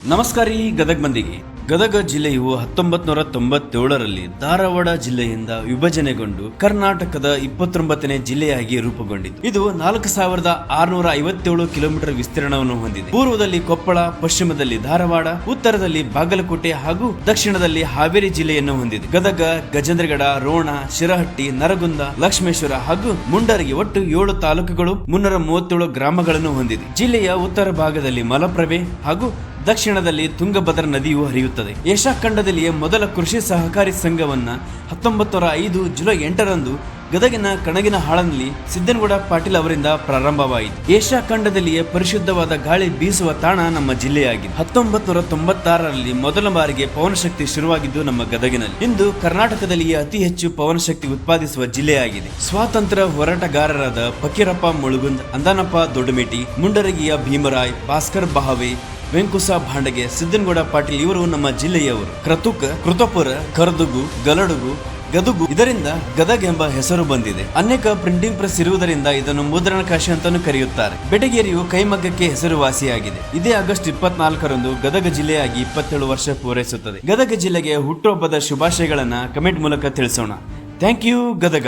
ನಮಸ್ಕಾರ ಈ ಗದಗ ಮಂದಿಗೆ ಗದಗ ಜಿಲ್ಲೆಯು ಹತ್ತೊಂಬತ್ ನೂರ ತೊಂಬತ್ತೇಳರಲ್ಲಿ ಧಾರವಾಡ ಜಿಲ್ಲೆಯಿಂದ ವಿಭಜನೆಗೊಂಡು ಕರ್ನಾಟಕದ ಇಪ್ಪತ್ತೊಂಬತ್ತನೇ ಜಿಲ್ಲೆಯಾಗಿ ರೂಪುಗೊಂಡಿತು. ಇದು ನಾಲ್ಕು ಸಾವಿರದ ಆರುನೂರ ಐವತ್ತೇಳು ಕಿಲೋಮೀಟರ್ ವಿಸ್ತೀರ್ಣವನ್ನು ಹೊಂದಿದೆ. ಪೂರ್ವದಲ್ಲಿ ಕೊಪ್ಪಳ, ಪಶ್ಚಿಮದಲ್ಲಿ ಧಾರವಾಡ, ಉತ್ತರದಲ್ಲಿ ಬಾಗಲಕೋಟೆ ಹಾಗೂ ದಕ್ಷಿಣದಲ್ಲಿ ಹಾವೇರಿ ಜಿಲ್ಲೆಯನ್ನು ಹೊಂದಿದೆ. ಗದಗ, ಗಜೇಂದ್ರಗಡ, ರೋಣ, ಶಿರಹಟ್ಟಿ, ನರಗುಂದ, ಲಕ್ಷ್ಮೇಶ್ವರ ಹಾಗೂ ಮುಂಡರಿಗೆ ಒಟ್ಟು ಏಳು ತಾಲೂಕುಗಳು ಮುನ್ನೂರ ಮೂವತ್ತೇಳು ಗ್ರಾಮಗಳನ್ನು ಹೊಂದಿದೆ. ಜಿಲ್ಲೆಯ ಉತ್ತರ ಭಾಗದಲ್ಲಿ ಮಲಪ್ರಭೆ ಹಾಗೂ ದಕ್ಷಿಣದಲ್ಲಿ ತುಂಗಭದ್ರ ನದಿಯು ಹರಿಯುತ್ತದೆ. ಏಷ್ಯಾ ಖಂಡದಲ್ಲಿಯೇ ಮೊದಲ ಕೃಷಿ ಸಹಕಾರಿ ಸಂಘವನ್ನ ಹತ್ತೊಂಬತ್ತು ನೂರ ಐದು ಜುಲೈ ಎಂಟರಂದು ಗದಗಿನ ಕಣಗಿನ ಹಾಳನಲ್ಲಿ ಸಿದ್ದನಗೌಡ ಪಾಟೀಲ್ ಅವರಿಂದ ಪ್ರಾರಂಭವಾಯಿತು. ಏಷ್ಯಾ ಖಂಡದಲ್ಲಿಯೇ ಪರಿಶುದ್ಧವಾದ ಗಾಳಿ ಬೀಸುವ ತಾಣ ನಮ್ಮ ಜಿಲ್ಲೆಯಾಗಿದೆ. ಹತ್ತೊಂಬತ್ತು ನೂರ ತೊಂಬತ್ತಾರರಲ್ಲಿ ಮೊದಲ ಬಾರಿಗೆ ಪವನಶಕ್ತಿ ಶುರುವಾಗಿದ್ದು ನಮ್ಮ ಗದಗಿನಲ್ಲಿ. ಇಂದು ಕರ್ನಾಟಕದಲ್ಲಿಯೇ ಅತಿ ಹೆಚ್ಚು ಪವನಶಕ್ತಿ ಉತ್ಪಾದಿಸುವ ಜಿಲ್ಲೆಯಾಗಿದೆ. ಸ್ವಾತಂತ್ರ್ಯ ಹೋರಾಟಗಾರರಾದ ಫಕೀರಪ್ಪ ಮುಳುಗುಂದ್, ಅಂದಾನಪ್ಪ ದೊಡ್ಡಮೇಟಿ, ಮುಂಡರಗಿಯ ಭೀಮರಾಯ್, ಭಾಸ್ಕರ್ ಬಹಾವೆ ವೆಂಕುಸ ಭಾಂಡಗೆ ಸಿದ್ದನಗೌಡ ಪಾಟೀಲ್ ಇವರು ನಮ್ಮ ಜಿಲ್ಲೆಯವರು. ಕ್ರತುಕ ಕೃತಪುರ, ಕರ್ದುಗು, ಗಲಡುಗು, ಗದುಗು ಇದರಿಂದ ಗದಗ್ ಎಂಬ ಹೆಸರು ಬಂದಿದೆ. ಅನೇಕ ಪ್ರಿಂಟಿಂಗ್ ಪ್ರೆಸ್ ಇರುವುದರಿಂದ ಇದನ್ನು ಮುದ್ರಣ ಕಾಶಿ ಕರೆಯುತ್ತಾರೆ. ಬೆಟಗೇರಿಯು ಕೈಮಗ್ಗಕ್ಕೆ ಹೆಸರುವಾಸಿಯಾಗಿದೆ. ಇದೇ ಆಗಸ್ಟ್ ಇಪ್ಪತ್ನಾಲ್ಕರಂದು ಗದಗ ಜಿಲ್ಲೆಯಾಗಿ ಇಪ್ಪತ್ತೇಳು ವರ್ಷ ಪೂರೈಸುತ್ತದೆ. ಗದಗ ಜಿಲ್ಲೆಗೆ ಹುಟ್ಟುಹಬ್ಬದ ಶುಭಾಶಯಗಳನ್ನ ಕಮೆಂಟ್ ಮೂಲಕ ತಿಳಿಸೋಣ. Thank you Gadag.